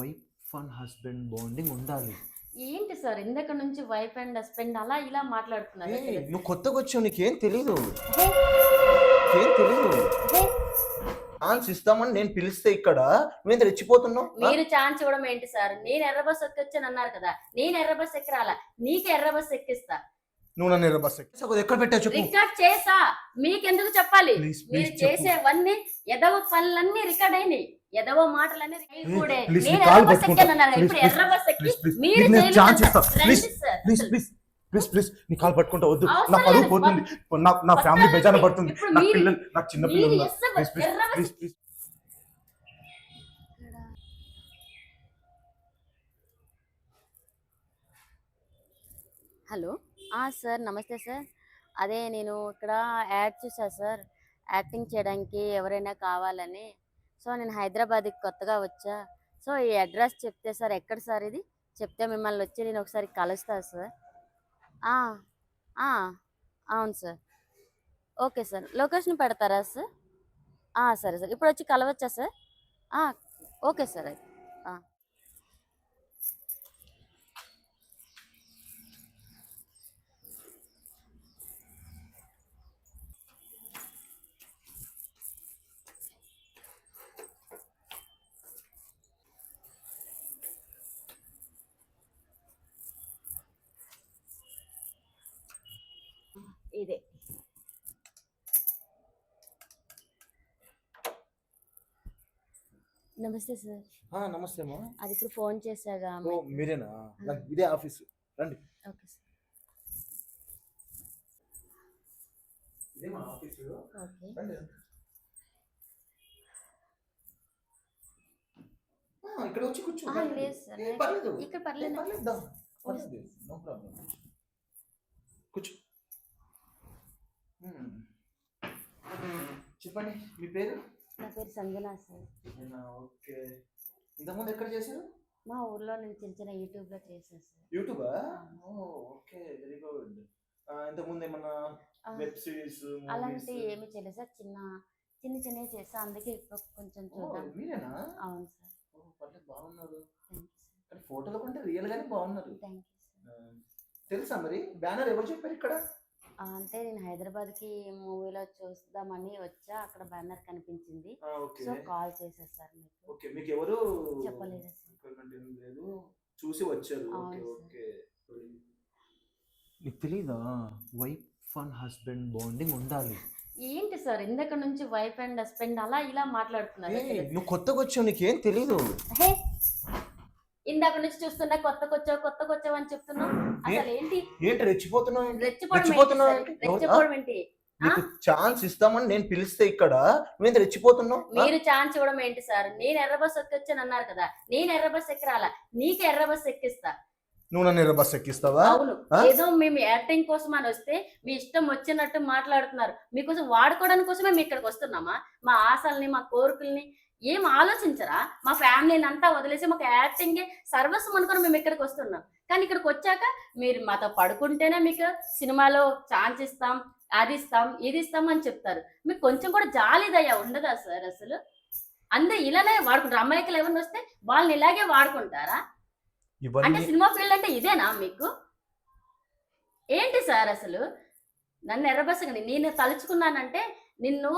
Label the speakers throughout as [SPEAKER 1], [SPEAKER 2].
[SPEAKER 1] Wife and husband bonding ఉండాలి.
[SPEAKER 2] ఏంటి sir? ఇందక నుంచి వైఫ్ అండ్ హస్బెండ్ అలా ఇలా మాట్లాడుతున్నారు.
[SPEAKER 1] నువ్వు కొత్తగా వచ్చావు నీకేం తెలీదు. నీకేం తెలీదు. ఛాన్స్ ఇస్తామని నేను పిలిస్తే ఇక్కడ నువ్వేంత రెచ్చిపోతున్నావు?
[SPEAKER 2] మీరు ఛాన్స్ ఇవ్వడం ఏంటి సార్? నేను ఎర్ర బస్ ఎక్కొచ్చాను అన్నారు కదా నేను ఎర్ర బస్ ఎక్కరాలా? నీకు ఎర్ర బస్ ఎక్కిస్తా.
[SPEAKER 1] నువ్వు నన్ను ఎర్ర బస్ కదా, ఎక్కడ పెట్టావు చెప్పు.
[SPEAKER 2] రికార్డ్ చేసా. మీకెందుకు చెప్పాలి? మీరు చేసేవన్నీ ఎదవ పనులన్నీ రికార్డ్ అయినాయి. ఎదవ
[SPEAKER 1] కాలు
[SPEAKER 2] బస్
[SPEAKER 1] పట్టుకుంటా. ప్లీజ్ ప్లీజ్ నీ కాలు వద్దు. నా పరువు. పోతుంది. నా నా ఫ్యామిలీ
[SPEAKER 2] వస్తానండి.
[SPEAKER 1] బెజాన పడుతుంది.
[SPEAKER 2] ఇప్పుడు
[SPEAKER 1] నా
[SPEAKER 2] మీరు-
[SPEAKER 1] పిల్లలు నాకు చిన్న
[SPEAKER 2] మీరు
[SPEAKER 1] పిల్లలు
[SPEAKER 2] ఎస్స-
[SPEAKER 1] ప్లీజ్ ప్లీజ్
[SPEAKER 2] ఎర్ర bus
[SPEAKER 1] please please
[SPEAKER 2] hello. Sir నమస్తే సార్. అదే నేను ఇక్కడ యాడ్ చూసా సార్. యాక్టింగ్ చేయడానికి ఎవరైనా కావాలని. సో నేను హైదరాబాద్కి కొత్తగా వచ్చా. సో ఈ అడ్రస్ చెప్తే సార్ ఎక్కడ సార్ ఇది? చెప్తే మిమ్మల్ని వచ్చి నేను ఒకసారి కలుస్తా సార్. అవును సార్. Okay sir. లొకేషన్ పెడతారా సార్? సరే సార్. ఇప్పుడు వచ్చి కలవచ్చా సార్? ఓకే సార్ అయితే. ఇదే. నమస్తే సార్.
[SPEAKER 1] నమస్తే అమ్మా.
[SPEAKER 2] అది ఇప్పుడు ఫోన్ చేశాగా
[SPEAKER 1] మీరేనా? ఇదే ఆఫీస్. రండి.
[SPEAKER 2] Okay sir.
[SPEAKER 1] ఇదే మా ఆఫీసు.
[SPEAKER 2] ఓకే.
[SPEAKER 1] రండి ఆ, ఇక్కడ వచ్చి కూర్చో.
[SPEAKER 2] లేదు సార్, ఇక్కడ పర్లేదు.
[SPEAKER 1] పర్లేదు. No problem. కూర్చో మ్మ్. చెప్పండి మీ పేరు?
[SPEAKER 2] నా పేరు సంజన సార్.
[SPEAKER 1] ఓకే. ఇంతకుముందు ఎక్కడ చేశారు?
[SPEAKER 2] మా ఊర్లో నేను చిన్న చిన్న యూట్యూబ్లో చేశాను సార్.
[SPEAKER 1] యూట్యూబా? Okay very good. ఇంతకుముందు ఏమన్నా వెబ్ సిరీస్
[SPEAKER 2] అలాంటి ఏమి చేయలేదు సార్. చిన్న చిన్న చిన్నవి చేస్తా అందుకే ఇప్పుడు కొంచెం చూద్దాం.
[SPEAKER 1] మీరేనా?
[SPEAKER 2] అవును సార్.
[SPEAKER 1] పర్లేదు బాగున్నారు. కానీ ఫోటోలో కంటే రియల్ గానే బాగున్నారు.
[SPEAKER 2] థ్యాంక్ యూ సార్
[SPEAKER 1] తెలుసా మరి? బ్యానర్ ఎవరు చెప్పారు ఇక్కడ?
[SPEAKER 2] అంటే నేను హైదరాబాద్కి మూవీలో చూద్దామని వచ్చా అక్కడ బ్యానర్ కనిపించింది. సో కాల్ చేశా సార్ మీకు.
[SPEAKER 1] ఓకే మీకు ఎవరు
[SPEAKER 2] చెప్పలేదు
[SPEAKER 1] లేదు. చూసి వచ్చారు. Okay okay. నీకు తెలీదా? వైఫ్ అండ్ హస్బెండ్ బాండింగ్ ఉండాలి.
[SPEAKER 2] ఏంటి సార్? ఇందక నుంచి వైఫ్ అండ్ హస్బెండ్ అలా ఇలా మాట్లాడుతున్నారు.
[SPEAKER 1] నువ్వు కొత్తగా వచ్చావు నీకేం తెలీదు.
[SPEAKER 2] ఇందాక నుంచి చూస్తున్నా కొత్తగా వచ్చావు కొత్తగా వచ్చావు అని చెప్తున్నావు. అసలు ఏంటి
[SPEAKER 1] ఏంటి? రెచ్చిపోతున్నావు ఏంటి? రెచ్చిపోతున్నావు?
[SPEAKER 2] రెచ్చిపోవడం
[SPEAKER 1] నీకు ఛాన్స్ ఇస్తామని నేను పిలిస్తే ఇక్కడ నువ్వేంత రెచ్చిపోతున్నావు?
[SPEAKER 2] మీరు ఛాన్స్ ఇవ్వడం ఏంటి సార్? నేను ఎర్ర బస్ ఎక్కొచ్చాను అన్నారు కదా నేను ఎర్ర బస్ ఎక్కరాలా? నీకు ఎర్ర బస్ ఎక్కిస్తా.
[SPEAKER 1] నువ్వు నన్ను ఎర్ర బస్ ఎక్కిస్తావా?
[SPEAKER 2] ఏదో మేము యాక్టింగ్ కోసం అని వస్తే మీ ఇష్టం వచ్చినట్టు మాట్లాడుతున్నారు. మీకోసం వాడుకోవడానికి కోసమే మేము ఇక్కడికి వస్తున్నామా? మా ఆశల్ని మా కోరికల్ని ఏం ఆలోచించరా? మా ఫ్యామిలీని అంతా వదిలేసి మాకు యాక్టింగే సర్వస్వం అనుకుని మేము ఇక్కడికి వస్తున్నాం. కానీ ఇక్కడికి వచ్చాక మీరు మాతో పడుకుంటేనే మీకు సినిమాలో ఛాన్స్ ఇస్తాం అది ఇస్తాం ఇది ఇస్తాం అని చెప్తారు. మీకు కొంచెం కూడా జాలిదయ్యా ఉండదా సార్ అసలు? అందరూ ఇలానే వాడుకుంటారు. అమ్మాయికలు ఎవరిని వస్తే వాళ్ళని ఇలాగే వాడుకుంటారా? అంటే సినిమా ఫీల్డ్ అంటే ఇదేనా మీకు? ఏంటి సార్ అసలు? నన్ను ఎర్రబసగని నేను తలుచుకున్నానంటే నిన్ను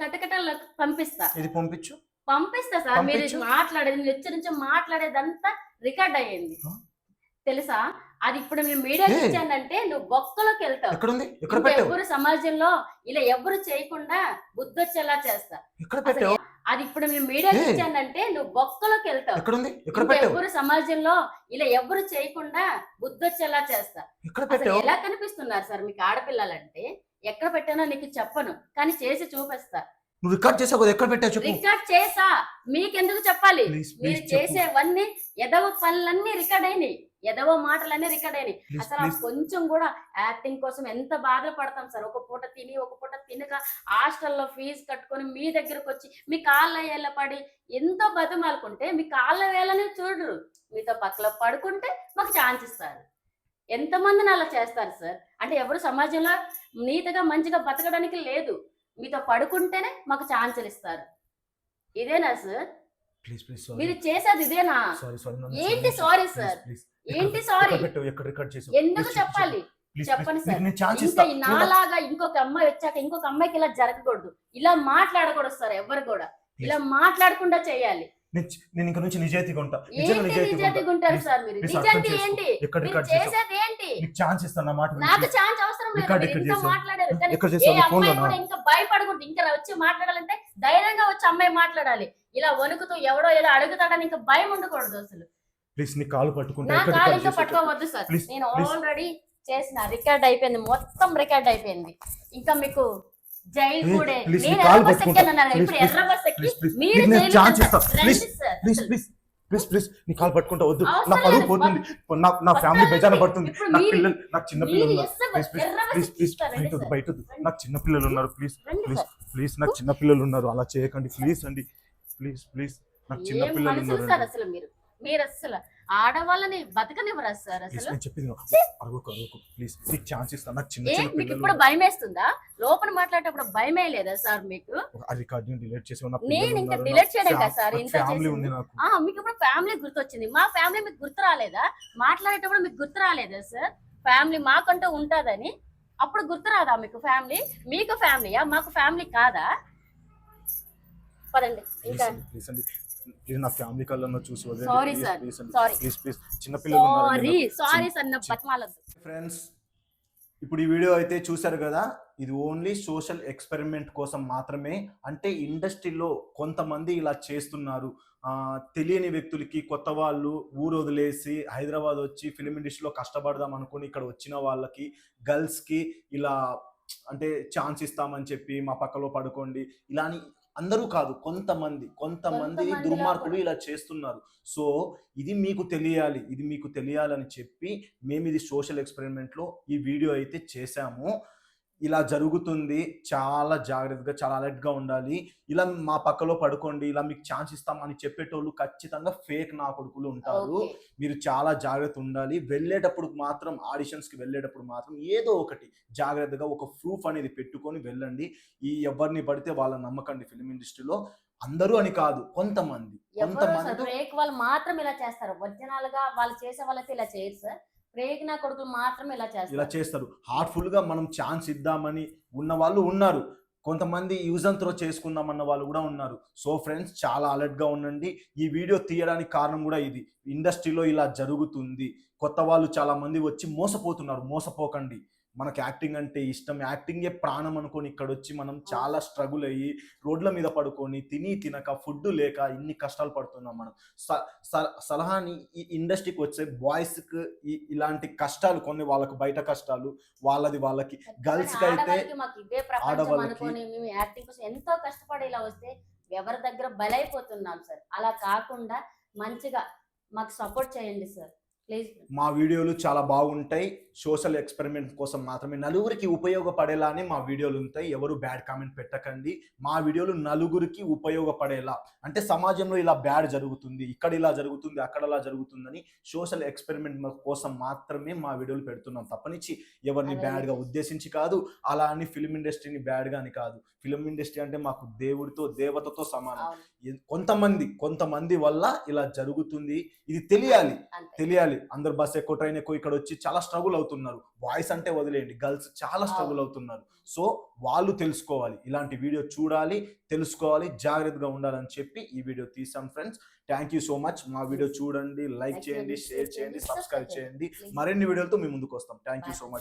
[SPEAKER 2] కటకటలో పంపిస్తా.
[SPEAKER 1] ఇది పంపించు.
[SPEAKER 2] పంపిస్తా సార్. మీరు. మాట్లాడేది వచ్చి నుంచి మాట్లాడేదంతా రికార్డ్ అయ్యింది? తెలుసా? అది ఇప్పుడు మేము మీడియా? ఇచ్చానంటే నువ్వు బొక్కలోకి వెళ్తావు. ఎవరు సమాజంలో ఇలా ఎవరు చేయకుండా బుద్ధొచ్చేలా చేస్తా. అది ఇప్పుడు మేము మీడియా? ఇచ్చానంటే నువ్వు బొక్కలోకి వెళ్తావు. ఎవరు సమాజంలో ఇలా ఎవరు చేయకుండా బుద్ధొచ్చేలా చేస్తా. ఎలా కనిపిస్తున్నారు సార్ మీకు ఆడపిల్లలంటే? ఎక్కడ పెట్టానో నీకు చెప్పను కానీ చేసి చూపిస్తా.
[SPEAKER 1] నువ్వు రికార్డ్ చేసావు కదా ఎక్కడ పెట్టావు చెప్పు.
[SPEAKER 2] రికార్డ్ చేసా. మీకెందుకు చెప్పాలి? మీరు చేసేవన్నీ ఎదవ పనులన్నీ రికార్డ్ అయినాయి. ఎదవ మాటలన్నీ రికార్డ్ అయినాయి. అసలు కొంచెం కూడా యాక్టింగ్ కోసం ఎంత బాధపడతాం సార్? ఒక పూట తిని ఒక పూట తినక హాస్టల్లో ఫీజు కట్టుకొని మీ దగ్గరకు వచ్చి మీ కాళ్ళ వేళ్ళ పడి ఎంతో బతిమాలుకుంటే మీ కాళ్ళ వేళ్ళని చూడరు. మీతో పక్కలో పడుకుంటే మాకు ఛాన్స్ ఇస్తారు. ఎంతమందిని అలా చేస్తారు సార్? అంటే ఎవరు సమాజంలో నీతిగా మంచిగా బతకడానికి లేదు. మీతో పడుకుంటేనే మాకు ఛాన్సులు ఇస్తారు. ఇదేనా సార్?
[SPEAKER 1] ప్లీజ్ ప్లీజ్
[SPEAKER 2] మీరు చేసేది ఇదేనా?
[SPEAKER 1] Sorry sorry?
[SPEAKER 2] ఏంటి? ఏంటి సారీ?
[SPEAKER 1] పెట్టు ఎక్కడ రికార్డ్ చేసావు?
[SPEAKER 2] ఎందుకు చెప్పాలి? చెప్పండి సార్. ఇంకా నాలాగా ఇంకొక అమ్మాయి వచ్చాక ఇంకొక అమ్మాయికి ఇలా జరగకూడదు. ఇలా మాట్లాడకూడదు సార్ ఎవరు కూడా. ఇలా మాట్లాడకుండా చేయాలి.
[SPEAKER 1] నేను ఇంకా నుంచి నిజాయితీగా ఉంటా నిజంగా నిజాయితీగా.
[SPEAKER 2] ఉంటారు సార్ మీరు? నిజాయితీ. ఏంటి?
[SPEAKER 1] రికార్డ్
[SPEAKER 2] చేసేది ఏంటి?
[SPEAKER 1] ఛాన్స్ ఇస్తాను నా మాట
[SPEAKER 2] నాకు
[SPEAKER 1] వినిపించు.
[SPEAKER 2] ఛాన్స్ అవసరం లేదు. ఇంత
[SPEAKER 1] చేసావు?
[SPEAKER 2] మాట్లాడారు. కానీ
[SPEAKER 1] ఎక్కడ
[SPEAKER 2] ఏ
[SPEAKER 1] చేసావు? నీ
[SPEAKER 2] అమ్మాయి
[SPEAKER 1] ఫోన్లోనా?
[SPEAKER 2] కూడా ఇంకా భయపడకూడదు. ఇంకా వచ్చి మాట్లాడాలంటే ధైర్యంగా వచ్చి అమ్మాయి మాట్లాడాలి. ఇలా వణుకుతూ ఎవడో ఇలా అడుగుతాడని ఇంకా భయం ఉండకూడదు అసలు.
[SPEAKER 1] ప్లీజ్ నీ కాలు పట్టుకుంటా
[SPEAKER 2] నా కాలు ఇంకా? పట్టుకోవద్దు సార్. నేను. ఆల్రెడీ చేసిన రికార్డ్ అయిపోయింది. మొత్తం రికార్డ్ అయిపోయింది. ఇంకా మీకు జైలు కూడా నేను ఎర్ర బస్. ఎక్కానన్నారు
[SPEAKER 1] Please,
[SPEAKER 2] ఇప్పుడు ఎర్ర బస్ ఎక్కి
[SPEAKER 1] ప్లీజ్ ప్లీజ్
[SPEAKER 2] మీరు
[SPEAKER 1] ఛాన్స్ ఇస్తా. Please. Please please please please నీ కాలు పట్టుకుంటా వద్దు నా పరువు. పోతుంది నా నా ఫ్యామిలీ. బెజాన పడుతుంది నా పిల్లలు నాకు చిన్న పిల్లలు ప్లీజ్ ప్లీజ్ ప్లీజ్. బయట బయట. నాకు చిన్న పిల్లలు ఉన్నారు ప్లీజ్ ప్లీజ్. ప్లీజ్ నాకు చిన్న పిల్లలు ఉన్నారు అలా చేయకండి ప్లీజ్ అండి ప్లీజ్ ప్లీజ్ నాకు చిన్న పిల్లలు ఉన్నారు
[SPEAKER 2] అసలు మీరు మీరు అసలు ఆడవాళ్ళని బతకనివ్వరా సార్ అసలు?
[SPEAKER 1] చెప్పింది విను. అరవకు అరవకు. ప్లీజ్ నీకు ఛాన్స్ ఇస్తాను నాకు చిన్న
[SPEAKER 2] ఏ
[SPEAKER 1] చిన్న
[SPEAKER 2] మీకు ఇప్పుడు భయం వేస్తుందా లోపల మాట్లాడేటప్పుడు భయమే లేదా సార్ మీకు?
[SPEAKER 1] ఆ రికార్డింగ్ డిలీట్ చేసి ఉన్న
[SPEAKER 2] నేను ఇంకా delete చేయడం కదా సార్, ఇంత
[SPEAKER 1] ఫ్యామిలీ
[SPEAKER 2] చేసింది.
[SPEAKER 1] ఉంది నాకు.
[SPEAKER 2] ఆ మీకు ఇప్పుడు ఫ్యామిలీ గుర్తొచ్చింది. మా ఫ్యామిలీ మీకు గుర్తు రాలేదా? మాట్లాడేటప్పుడు మీకు గుర్తు రాలేదా సార్? ఫ్యామిలీ మాకంటూ ఉంటుందని అప్పుడు గుర్తు రాదా మీకు ఫ్యామిలీ? మీకు ఫ్యామిలీయా? మాకు ఫ్యామిలీ కాదా? పదండి ఇంకా
[SPEAKER 1] ప్లీజ్ నా ఫ్యామిలీ కళ్ళల్లో చూసి వదిలేండి.
[SPEAKER 2] Sorry,
[SPEAKER 1] Please,
[SPEAKER 2] sir.
[SPEAKER 1] please అండి.
[SPEAKER 2] Sorry.
[SPEAKER 1] ప్లీజ్ ప్లీజ్ చిన్న పిల్లలు ఉన్నారు
[SPEAKER 2] సారీ
[SPEAKER 1] నేను-
[SPEAKER 2] సారీ సార్ నా బతమాలద్దు
[SPEAKER 1] ఫ్రెండ్స్ ఇప్పుడు ఈ వీడియో అయితే చూశారు కదా ఇది ఓన్లీ సోషల్ ఎక్స్పెరిమెంట్ కోసం మాత్రమే అంటే ఇండస్ట్రీలో కొంతమంది ఇలా చేస్తున్నారు ఆ, తెలియని వ్యక్తులకి కొత్త వాళ్ళు ఊరు వదిలేసి హైదరాబాద్ వచ్చి ఫిలిం ఇండస్ట్రీలో కష్టపడదాం అనుకుని ఇక్కడ వచ్చిన వాళ్ళకి గర్ల్స్కి ఇలా అంటే ఛాన్స్ ఇస్తామని చెప్పి మా పక్కలో పడుకోండి ఇలా అందరూ కాదు కొంతమంది కొంతమంది దుర్మార్గులు. ఇలా చేస్తున్నారు సో ఇది మీకు తెలియాలి ఇది మీకు తెలియాలని చెప్పి మేము ఇది సోషల్ ఎక్స్పెరిమెంట్లో ఈ వీడియో అయితే చేశాము ఇలా జరుగుతుంది చాలా జాగ్రత్తగా చాలా అలర్ట్గా ఉండాలి. ఇలా మా పక్కలో పడుకోండి ఇలా మీకు ఛాన్స్ ఇస్తాం అని చెప్పేటోళ్ళు ఖచ్చితంగా ఫేక్ నా కొడుకులు ఉంటారు. మీరు చాలా జాగ్రత్త ఉండాలి. వెళ్ళేటప్పుడు మాత్రం ఆడిషన్స్కి వెళ్ళేటప్పుడు మాత్రం ఏదో ఒకటి జాగ్రత్తగా ఒక ప్రూఫ్ అనేది పెట్టుకొని వెళ్ళండి. ఈ ఎవరిని పడితే వాళ్ళని నమ్మకండి ఫిలిం ఇండస్ట్రీలో. అందరూ అని కాదు కొంతమంది. కొంతమంది
[SPEAKER 2] బ్రేక్ వాళ్ళు మాత్రం ఇలా చేస్తారు. ఒరిజినల్గా వాళ్ళు చేసే వాళ్ళైతే ఇలా చేయరు సార్. బ్రేక్ కొడుకులు మాత్రమే ఇలా
[SPEAKER 1] ఇలా
[SPEAKER 2] చేస్తారు.
[SPEAKER 1] హార్ట్ఫుల్గా మనం ఛాన్స్ ఇద్దామని ఉన్న వాళ్ళు ఉన్నారు. కొంతమంది యూజ్ అండ్ త్రో చేసుకుందామన్న వాళ్ళు కూడా ఉన్నారు. సో ఫ్రెండ్స్ చాలా అలర్ట్గా ఉండండి. ఈ వీడియో తీయడానికి కారణం కూడా ఇది. ఇండస్ట్రీలో ఇలా జరుగుతుంది. కొత్త వాళ్ళు చాలా మంది వచ్చి మోసపోతున్నారు. మోసపోకండి. మనకి యాక్టింగ్ అంటే ఇష్టం. యాక్టింగే ప్రాణం అనుకొని ఇక్కడ వచ్చి మనం చాలా స్ట్రగుల్ అయ్యి రోడ్ల మీద పడుకొని తిని తినక ఫుడ్ లేక ఇన్ని కష్టాలు పడుతున్నాం మనం. సలహాని ఈ ఇండస్ట్రీకి వచ్చే బాయ్స్కి ఇలాంటి కష్టాలు కొన్ని వాళ్ళకు బయట కష్టాలు వాళ్ళది వాళ్ళకి girls కి అయితే
[SPEAKER 2] ఆడవాళ్ళకి ఎంతో కష్టపడి ఇలా వస్తే ఎవరి దగ్గర బలైపోతున్నాం సార్. అలా కాకుండా మంచిగా మాకు సపోర్ట్ చేయండి సార్.
[SPEAKER 1] మా వీడియోలు చాలా బాగుంటాయి. సోషల్ ఎక్స్పెరిమెంట్ కోసం మాత్రమే నలుగురికి ఉపయోగపడేలానే మా వీడియోలు ఉంటాయి. ఎవరు బ్యాడ్ కామెంట్ పెట్టకండి. మా వీడియోలు నలుగురికి ఉపయోగపడేలా. అంటే సమాజంలో ఇలా బ్యాడ్ జరుగుతుంది ఇక్కడ ఇలా జరుగుతుంది అక్కడ ఇలా జరుగుతుందని సోషల్ ఎక్స్పెరిమెంట్ కోసం మాత్రమే మా వీడియోలు పెడుతున్నాం. తప్పనిచ్చి ఎవరిని. బ్యాడ్గా ఉద్దేశించి కాదు అలా అని ఫిలిం ఇండస్ట్రీని బ్యాడ్గా అని కాదు. ఫిలిం ఇండస్ట్రీ అంటే మాకు దేవుడితో దేవతతో సమానం. కొంతమంది కొంతమంది వల్ల ఇలా జరుగుతుంది. ఇది తెలియాలి. తెలియాలి. అందరు బస్ ఎక్కువ ట్రైన్ ఎక్కువ ఇక్కడ వచ్చి చాలా స్ట్రగుల్ అవుతున్నారు. బాయ్స్ అంటే వదిలేయండి. గర్ల్స్ చాలా స్ట్రగుల్ అవుతున్నారు. సో వాళ్ళు తెలుసుకోవాలి. ఇలాంటి వీడియో చూడాలి తెలుసుకోవాలి జాగ్రత్తగా ఉండాలని చెప్పి ఈ వీడియో తీసాం friends thank you so much మా వీడియో చూడండి లైక్ చేయండి షేర్ చేయండి సబ్స్క్రైబ్ చేయండి. మరిన్ని వీడియోలతో మీ ముందుకు వస్తాం. Thank you. So much